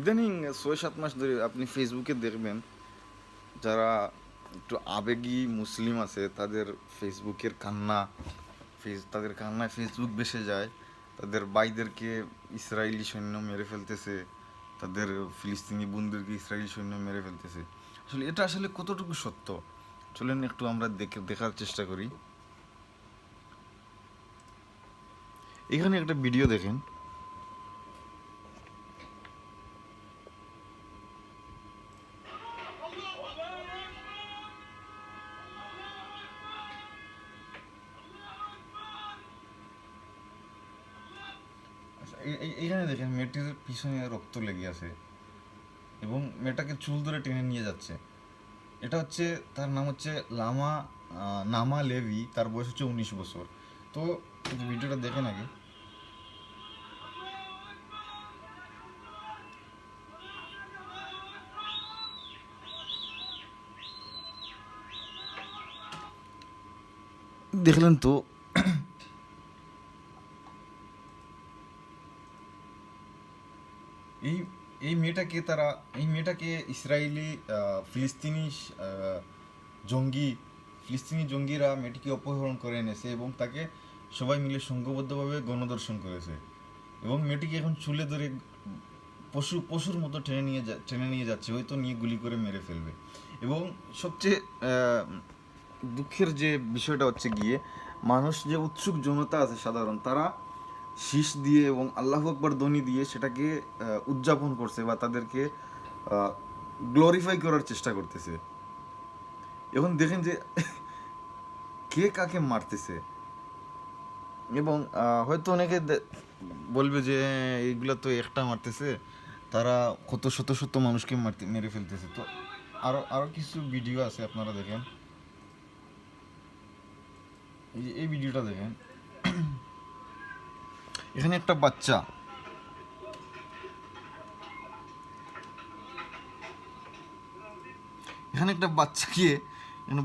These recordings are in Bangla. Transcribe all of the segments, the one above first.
ইদানিং ছয়, সাত মাস ধরে আপনি ফেসবুকে দেখবেন যারা একটু আবেগী মুসলিম আছে, তাদের ফেসবুকের কান্না, ফেস, তাদের কান্নায় ফেসবুক বেসে যায়, তাদের বাইদেরকে ইসরায়েলি সৈন্য মেরে ফেলতেছে, তাদের ফিলিস্তিনি বোনদেরকে ইসরায়েলি সৈন্য মেরে ফেলতেছে। আসলে এটা আসলে কতটুকু সত্য? চলেন একটু আমরা দেখে, দেখার চেষ্টা করি। এখানে একটা ভিডিও দেখেন। এইখানে দেখেন মেয়েটির পিছনে রক্ত লেগে আছে এবং মেয়েটাকে চুল ধরে টেনে নিয়ে যাচ্ছে। এটা হচ্ছে, তার নাম হচ্ছে লামা নামা লেভি, তার বয়স হচ্ছে উনিশ বছর। তো ভিডিওটা দেখেন আগে। দেখলেন তো এই এই মেয়েটাকে তারা, এই মেয়েটাকে ইসরায়েলি ফিলিস্তিনি জঙ্গি, ফিলিস্তিনি জঙ্গিরা মেয়েটিকে অপহরণ করে এনেছে এবং তাকে সবাই মিলে সংঘবদ্ধভাবে গণদর্শন করেছে। এবং মেয়েটিকে এখন চুলে ধরে পশু, পশুর মতো টেনে নিয়ে যা, টেনে নিয়ে যাচ্ছে, হয়তো নিয়ে গুলি করে মেরে ফেলবে। এবং সবচেয়ে দুঃখের যে বিষয়টা হচ্ছে গিয়ে, মানুষ যে উৎসুক জনতা আছে সাধারণ, তারা শীষ দিয়ে এবং আল্লাহ আকবর ধ্বনি দিয়ে সেটাকে উদযাপন করছে বা তাদেরকে গ্লোরিফাই করার চেষ্টা করতেছে। এখন দেখেন যে কে কাকে মারতেছে? এবং হয়তো অনেকে বলবে যে, এইগুলা তো একটা মারতেছে, তারা কত শত শত মানুষকে মারতে, মেরে ফেলতেছে। তো আরও আরও কিছু ভিডিও আছে আপনারা দেখেন। এই ভিডিওটা দেখেন। এখানে একটা বাচ্চা। এখানে একটা বাচ্চাকে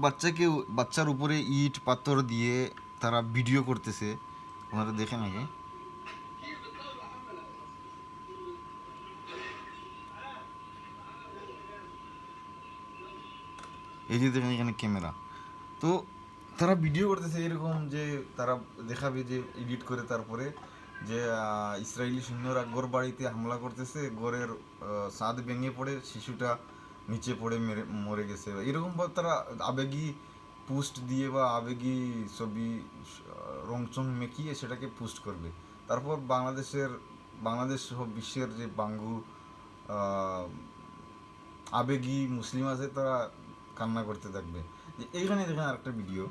বাচ্চাকে বাচ্চার উপরে ইট, পাথর দিয়ে তারা ভিডিও করতেছে। ওনারা দেখেন আগে। এই যে দেখেন এখানে ক্যামেরা। তো তারা ভিডিও করতেছে এরকম যে তারা দেখাবে যে এডিট করে তারপরে। যে ইসরায়েলি সৈন্যরা গোর বাড়িতে হামলা করতেছে, গোরের সাদ ভেঙে পড়ে, শিশুটা নিচে পড়ে মেরে, মরে গেছে। এরকম ভাবে তারা আবেগী পোস্ট দিয়ে বা আবেগী ছবি রংচং মেকিয়ে সেটাকে পোস্ট করবে। তারপর বাংলাদেশের, বাংলাদেশ সহ বিশ্বের যে বাঙ্গু আবেগী মুসলিম আছে, তারা কান্না করতে থাকবে। এইখানে দেখেন আরেকটা ভিডিও।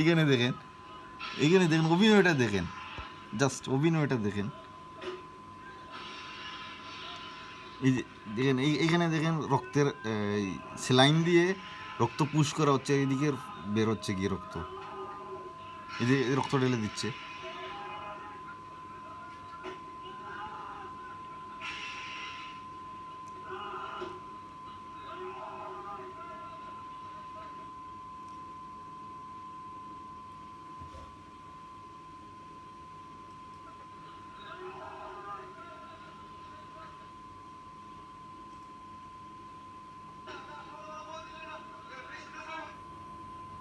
এখানে দেখেন এখানে দেখেন, অভিনয়টা দেখেন জাস্ট অভিনয়টা দেখেন। এই যে দেখেন এখানে দেখেন রক্তের সেলাইন দিয়ে রক্ত পুশ করা হচ্ছে, এইদিকে বের হচ্ছে গিয়ে রক্ত। এই যে রক্ত ঢেলে দিচ্ছে।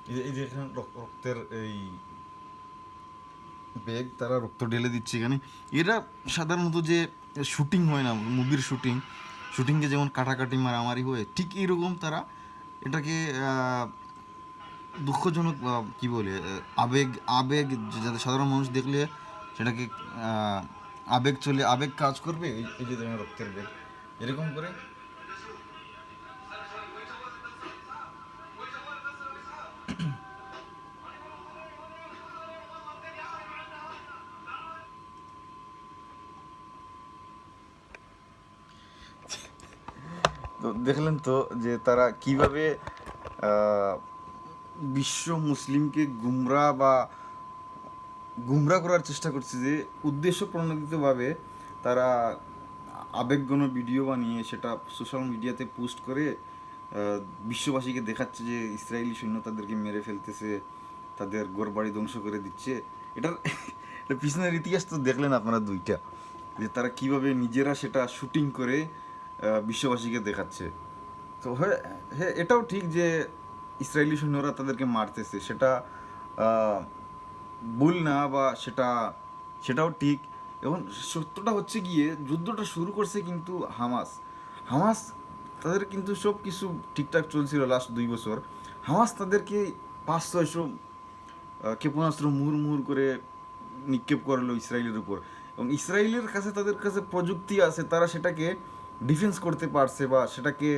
এই যে এখানে রক্তের এই ব্যাগ তারা রক্ত ঢেলে দিচ্ছে এখানে। এরা সাধারণত যে শুটিং হয় না মুভির শুটিং শুটিংয়ে যেমন কাটাকাটি, মারামারি হয়, ঠিক এইরকম তারা এটাকে দুঃখজনক কি বলে, আবেগ আবেগ যাতে সাধারণ মানুষ দেখলে সেটাকে আবেগ চলে, আবেগ কাজ করবে? এই- এই যে রক্তের ব্যাগ এরকম করে তো দেখলেন তো যে তারা কীভাবে বিশ্ব মুসলিমকে গুমরা বা গুমরা করার চেষ্টা করছে যে উদ্দেশ্য প্রণোদিতভাবে তারা আবেগঘন ভিডিও বানিয়ে সেটা সোশ্যাল মিডিয়াতে পোস্ট করে বিশ্ববাসীকে দেখাচ্ছে যে ইসরায়েলি সৈন্য তাদেরকে মেরে ফেলতেছে, তাদের গোরবাড়ি ধ্বংস করে দিচ্ছে। এটার পিছনের ইতিহাস তো দেখলেন আপনারা দুইটা, যে তারা কীভাবে নিজেরা সেটা শুটিং করে বিশ্ববাসীকে দেখাচ্ছে। তো হ্যাঁ এটাও ঠিক যে ইসরায়েলি সৈন্যরা তাদেরকে মারতেছে, সেটা ভুল না বা সেটা, সেটাও ঠিক। এবং সত্যটা হচ্ছে গিয়ে, যুদ্ধটা শুরু করছে কিন্তু হামাস। হামাস তাদের কিন্তু সব কিছু ঠিকঠাক চলছিল লাস্ট দুই বছর। হামাস তাদেরকে পাঁচ ছয়শো ক্ষেপণাস্ত্র মুহুর মুহুর করে নিক্ষেপ করল ইসরায়েলের উপর। এবং ইসরায়েলের কাছে তাদের কাছে প্রযুক্তি আছে, তারা সেটাকে ডিফেন্স করতে পারছে বা সেটাকে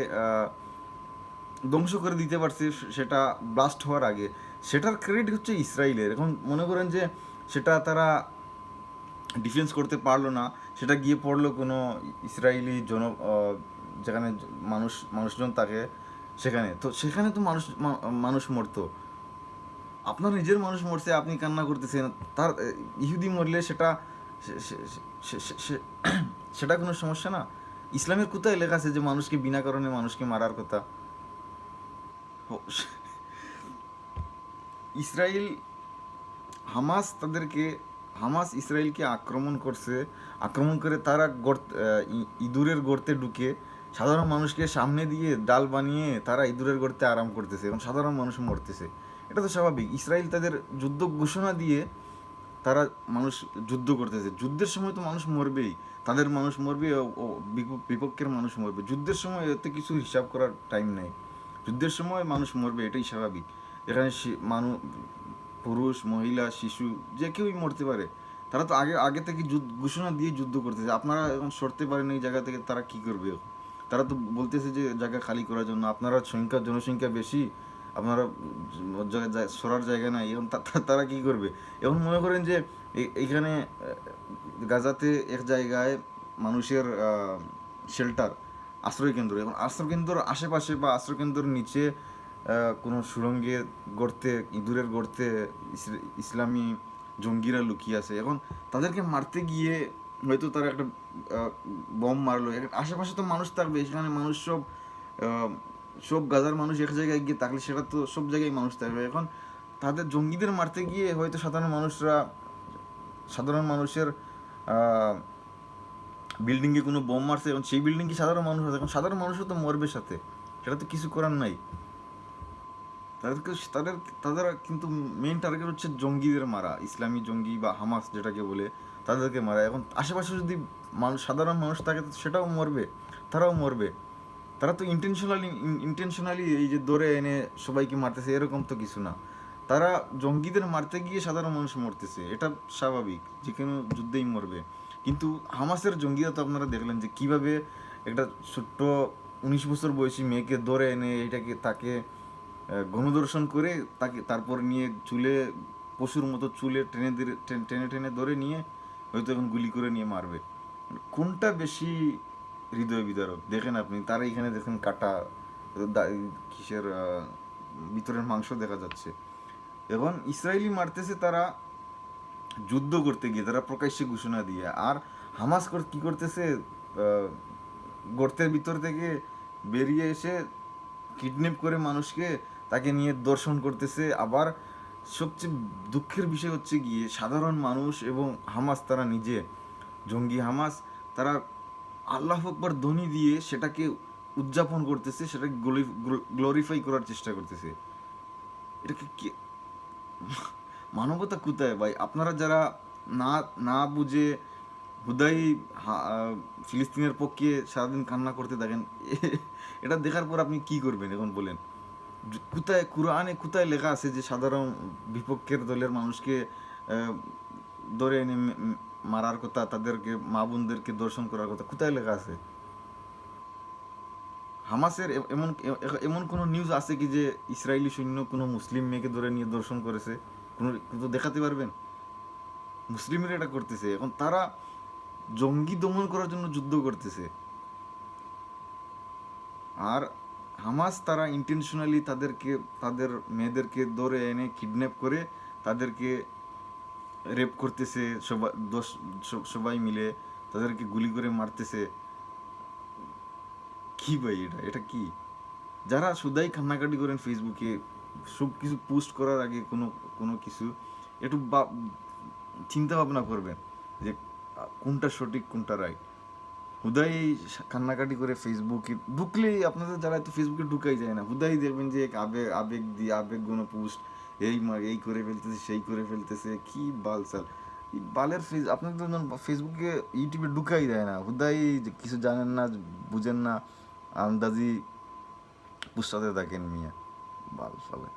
ধ্বংস করে দিতে পারছে সেটা ব্লাস্ট হওয়ার আগে। সেটার ক্রেডিট হচ্ছে ইসরায়েলের। এখন মনে করেন যে সেটা তারা ডিফেন্স করতে পারল না, সেটা গিয়ে পড়ল কোনো ইসরায়েলি জন যেখানে মানুষ, মানুষজন থাকে সেখানে। তো সেখানে তো মানুষ মানুষ মরতো। আপনার নিজের মানুষ মরছে, আপনি কান্না করতেছেন, তার, ইহুদি মরলে সেটা সেটা কোনো সমস্যা না। ইসলামের কোথায় লেখা আছে যে মানুষকে বিনা কারণে মানুষকে মারার কথা। ইসরায়েল হামাস তাদেরকে, হামাস ইসরায়েলকে আক্রমণ করছে। আক্রমণ করে তারা গর্ত ইঁদুরের গর্তে ঢুকে সাধারণ মানুষকে সামনে দিয়ে ডাল বানিয়ে তারা ইঁদুরের গর্তে আরাম করতেছে এবং সাধারণ মানুষ মরতেছে। এটা তো স্বাভাবিক। ইসরায়েল তাদের যুদ্ধ ঘোষণা দিয়ে তারা মানুষ যুদ্ধ করতেছে। যুদ্ধের সময় তো মানুষ মরবেই। তাদের মানুষ মরবে ও- ও, বিপ- বিপক্ষের মানুষ মরবে। যুদ্ধের সময় এতে কিছু হিসাব করার টাইম নেই। যুদ্ধের সময় মানুষ মরবে, এটাই স্বাভাবিক। এখানে মানুষ পুরুষ, মহিলা, শিশু, যে কেউই মরতে পারে। তারা তো আগে আগে থেকে যুদ্ধ, ঘোষণা দিয়ে যুদ্ধ করতেছে। আপনারা এখন সরতে পারেন এই জায়গা থেকে, তারা কি করবে? তারা তো বলতেছে যে জায়গা খালি করার জন্য। আপনারা সংখ্যা, জনসংখ্যা বেশি। আপনারা সরার জায়গা নাই তা- তারা কি করবে? এখন মনে করেন যে এইখানে গাজাতে এক জায়গায় মানুষের শেল্টার আশ্রয় কেন্দ্র এখন আশ্রয় কেন্দ্রের আশেপাশে বা আশ্রয় কেন্দ্রের নিচে কোনো সুড়ঙ্গে গর্তে ইঁদুরের ইস- ইসলামী জঙ্গিরা লুকিয়ে আছে। এখন তাদেরকে মারতে গিয়ে হয়তো তারা একটা বম মারলো। আশেপাশে তো মানুষ থাকবে, সেখানে মানুষ সব সব গাজার মানুষ এক জায়গায় গিয়ে থাকলে সেটা তো সব জায়গায় মানুষ থাকবে। এখন তাদের জঙ্গিদের মারতে গিয়ে হয়তো সাধারণ মানুষরা, সাধারণ মানুষের বিল্ডিংয়ে কোনো বোম মারছে এবং সেই বিল্ডিং কি সাধারণ মানুষ আছে? এখন সাধারণ মানুষও তো মরবে সাথে। সেটা তো কিছু করার নাই। তাদেরকে তাদের তাদের কিন্তু মেন টার্গেট হচ্ছে জঙ্গিদের মারা, ইসলামী জঙ্গি বা হামাস যেটাকে বলে, তাদেরকে মারা। এখন আশেপাশে যদি মানুষ, সাধারণ মানুষ থাকে তো সেটাও মরবে, তারাও মরবে। তারা তো ইন্টেনশনালি ইন্টেনশনালি এই যে দৌড়ে এনে সবাইকে মারতেছে, এরকম তো কিছু না। তারা জঙ্গিদের মারতে গিয়ে সাধারণ মানুষ মরতেছে, এটা স্বাভাবিক, যে কোনো যুদ্ধেই মরবে। কিন্তু হামাসের জঙ্গিরা তো আপনারা দেখলেন যে কীভাবে একটা ছোট্ট উনিশ বছর বয়সী মেয়েকে ধরে এনে এটাকে তাকে গণদর্শন করে তাকে তারপর নিয়ে চুলে, পশুর মতো চুলে টেনে টেনে টেনে ধরে নিয়ে হয়তো এখন গুলি করে নিয়ে মারবে। কোনটা বেশি হৃদয় বিদারক। দেখেন আপনি, তারা এখানে দেখেন কাটা কিসের ভিতরের মাংস দেখা যাচ্ছে। এখন ইসরায়েলি মারতেছে তারা যুদ্ধ করতে গিয়ে, তারা প্রকাশ্যে ঘোষণা দিয়ে, আর হামাস কি করতেছে? গর্তের ভিতর থেকে বেরিয়ে এসে কিডন্যাপ করে মানুষকে তাকে নিয়ে দর্শন করতেছে। আবার সবচেয়ে দুঃখের বিষয় হচ্ছে গিয়ে, সাধারণ মানুষ এবং হামাস তারা নিজে। জঙ্গি হামাস, তারা আল্লাহ আকবর ধ্বনি দিয়ে সেটাকে উদযাপন করতেছে, সেটাকে গ্লোরিফাই করার চেষ্টা করতেছে। এটাকে কি, মানবতা কোথায় ভাই? আপনারা যারা না না বুঝে হুদাই ফিলিস্তিনের পক্ষে সারাদিন কান্না করতে থাকেন, এটা দেখার পর আপনি কি করবেন এখন বলেন? কোথায় কোরআনে কোথায় লেখা আছে যে সাধারণ বিপক্ষের দলের মানুষকে ধরে এনে মারার কথা, তাদেরকে, মা বোনদেরকে দর্শন করার কথা, কোথায় লেখা আছে? হামাসের এমন এমন কোনো নিউজ আছে কি যে ইসরায়েলি সৈন্য কোনো মুসলিম মেয়েকে ধরে নিয়ে দর্শন করেছে? কোনো কোনো দেখাতে পারবেন? মুসলিমরা এটা করতেছে। এখন তারা জঙ্গি দমন করার জন্য যুদ্ধ করতেছে। আর হামাস তারা ইন্টেনশনালি তাদেরকে, তাদের মেয়েদেরকে ধরে এনে কিডন্যাপ করে তাদেরকে রেপ করতেছে সবাই স- সবাই মিলে তাদেরকে গুলি করে মারতেছে। কি ভাই এটা? এটা কি? যারা শুধাই কান্নাকাটি করেন ফেসবুকে সব কিছু পোস্ট করার আগে কোনো কোনো কিছু, একটু বা- চিন্তা ভাবনা করবেন যে কোনটা সঠিক, কোনটা রাইট হুদাই কান্নাকাটি করে ফেসবুকে ঢুকলেই আপনাদের যারা তো ফেসবুকে ঢুকাই যায় না, হুদাই দেখবেন যে আবেগ আবেগ দিয়ে আবেগ কোনো পোস্ট এই মা- এই করে ফেলতেছে, সেই করে ফেলতেছে, কি বালসাল এই বালের ফেস আপনাদের তো ফেসবুকে ইউটিউবে ঢুকাই দেয় না। হুদাই কিছু জানেন না, বুঝেন না, আন্দাজি পুষ্টাতে থাকেন মিয়া, বাল ফালে